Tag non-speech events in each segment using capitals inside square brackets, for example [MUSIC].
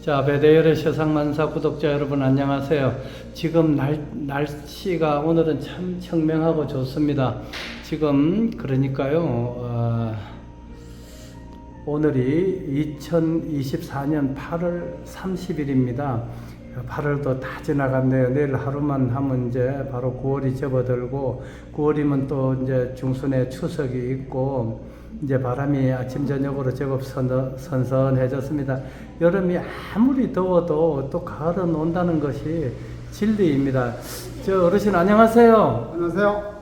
자, 배대열의 세상 만사 구독자 여러분 안녕하세요. 지금 날, 날씨가 오늘은 참 청명하고 좋습니다. 지금 그러니까요, 어, 오늘이 2024년 8월 30일입니다. 8월도 다 지나갔네요. 내일 하루만 하면 이제 바로 9월이 접어들고 9월이면 또 이제 중순에 추석이 있고 이제 바람이 아침 저녁으로 제법 선, 선선해졌습니다. 여름이 아무리 더워도 또 가을은 온다는 것이 진리입니다. 저 어르신 안녕하세요. 안녕하세요.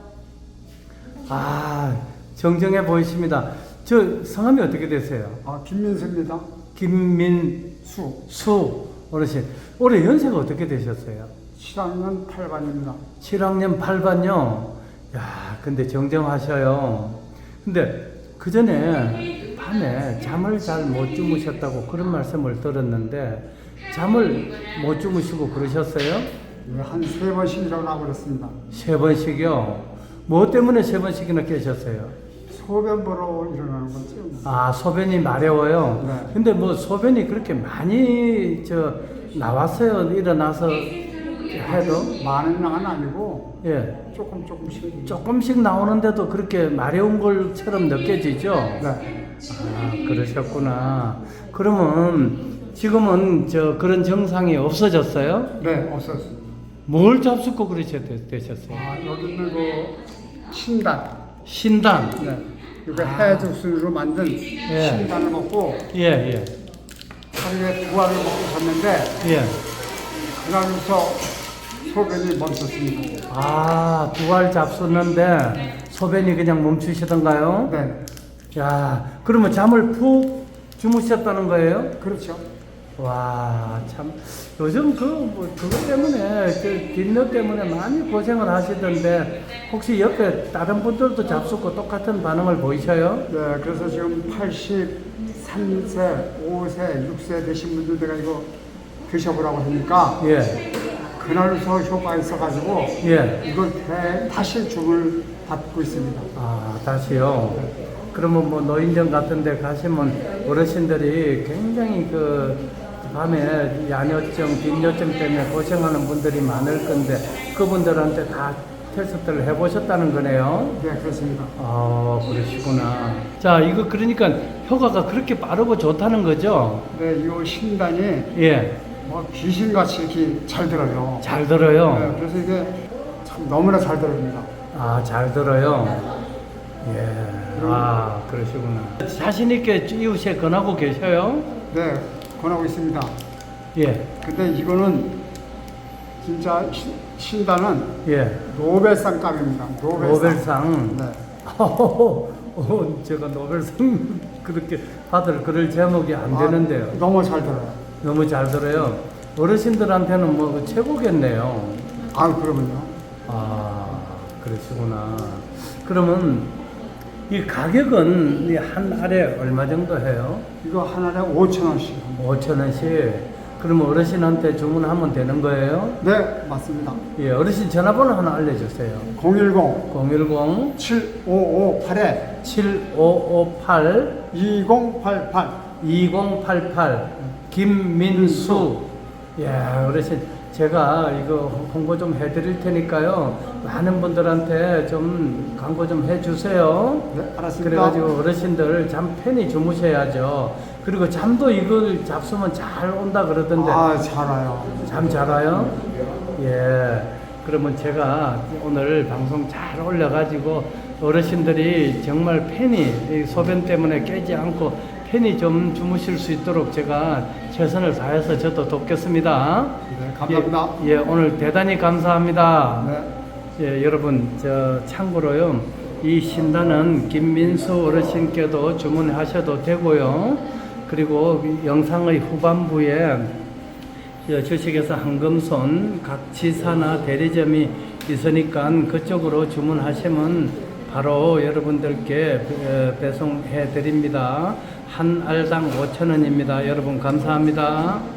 아 정정해 보이십니다. 저 성함이 어떻게 되세요? 아, 김민수입니다. 김민수 수. 어르신. 올해 연세가 어떻게 되셨어요? 7학년 8반입니다. 7학년 8반요. 야, 근데 정정하셔요. 근데 그 전에 밤에 잠을 잘 못 주무셨다고 그런 말씀을 들었는데 잠을 못 주무시고 그러셨어요? 예, 한세 번씩 일어나 버렸습니다. 세 번씩이요. 뭐 때문에 세 번씩이나 깨셨어요? 소변 보러 일어나는 거죠. 아, 소변이 마려워요. 네. 근데 뭐 소변이 그렇게 많이 저 나왔어요. 일어나서 해도 많은 양은 아니고 예. 조금 조금씩. 조금씩 나오는데도 그렇게 마려운 것처럼 느껴지죠? 네. 아, 그러셨구나. 그러면 지금은 저 그런 증상이 없어졌어요? 네, 없었습니다. 뭘 잡수고 그러셨어요? 아, 여기 있는 그 신단. 신단. 네. 이거 아. 해죽순으로 만든 예. 신단을 먹고 예, 예. 하루에 두 알을 먹고 잤는데 예. 그날부터 소변이 멈췄습니다. 아, 두 알 잡수는데 소변이 그냥 멈추시던가요? 네. 야, 그러면 잠을 푹 주무셨다는 거예요? 그렇죠. 와, 참, 요즘 그, 뭐, 그것 때문에, 그, 뒷너 때문에 많이 고생을 하시던데, 혹시 옆에 다른 분들도 잡수고 똑같은 반응을 보이셔요? 네, 그래서 지금 83세, 5세, 6세 되신 분들 내가 이거 드셔보라고 하니까 예, 그날부터 효과가 있어가지고 예. 이걸 대- 다시 주문을 받고 있습니다. 아, 다시요? 그러면 뭐 노인정 같은 데 가시면 어르신들이 굉장히 그, 밤에 야뇨증, 빈뇨증 때문에 고생하는 분들이 많을 건데, 그분들한테 다 테스트를 해보셨다는 거네요? 네, 그렇습니다. 아, 그러시구나. 자, 이거 그러니까 효과가 그렇게 빠르고 좋다는 거죠? 네, 이 신단이 예, 뭐 귀신같이 이렇게 잘 들어요. 잘 들어요. 네, 그래서 이게 참 너무나 잘 들어옵니다. 아, 잘 들어요. 예, 아, 그러시구나. 자신 있게 이웃에 권하고 계셔요? 네, 권하고 있습니다. 예, 근데 이거는 진짜 신- 신단은 예. 노벨상 값입니다. 노벨상. 노벨상. 네. [LAUGHS] 어, 제가 노벨상 그렇게 받을 그럴 제목이 안 아, 되는데요. 너무 잘 들어요. 너무 잘 들어요. 어르신들한테는 뭐그 최고겠네요. 아, 그러면요. 아, 그러시구나. 그러면 이 가격은 이한 알에 얼마 정도 해요? 이거 하나에 5천 원씩. 5천 원씩. 그러면 어르신한테 주문하면 되는 거예요? 네, 맞습니다. 예, 어르신 전화번호 하나 알려주세요. 010 010 7558에 7558 2088. 2088 김민수. 예, 어르신 제가 이거 홍보 좀 해드릴 테니까요. 많은 분들한테 좀 광고 좀 해주세요. 네, 알았습니다. 그래가지고 어르신들 잠 편히 주무셔야죠. 그리고 잠도 이걸 잡수면 잘 온다 그러던데 아, 잘 와요. 잠 잘 와요? 예. 그러면 제가 오늘 방송 잘 올려가지고 어르신들이 정말 편히 이 소변 때문에 깨지 않고 편히 좀 주무실 수 있도록 제가 최선을 다해서 저도 돕겠습니다. 네, 감사합니다. 예, 예, 오늘 대단히 감사합니다. 네. 예, 여러분, 저 참고로요. 이 신단은 김민수 어르신께도 주문하셔도 되고요. 그리고 이 영상의 후반부에 저 주식회사 한금손 각 지사나 대리점이 있으니까 그쪽으로 주문하시면 바로 여러분들께 배- 배송해 드립니다. 한 알당 5천 원입니다. 여러분 감사합니다.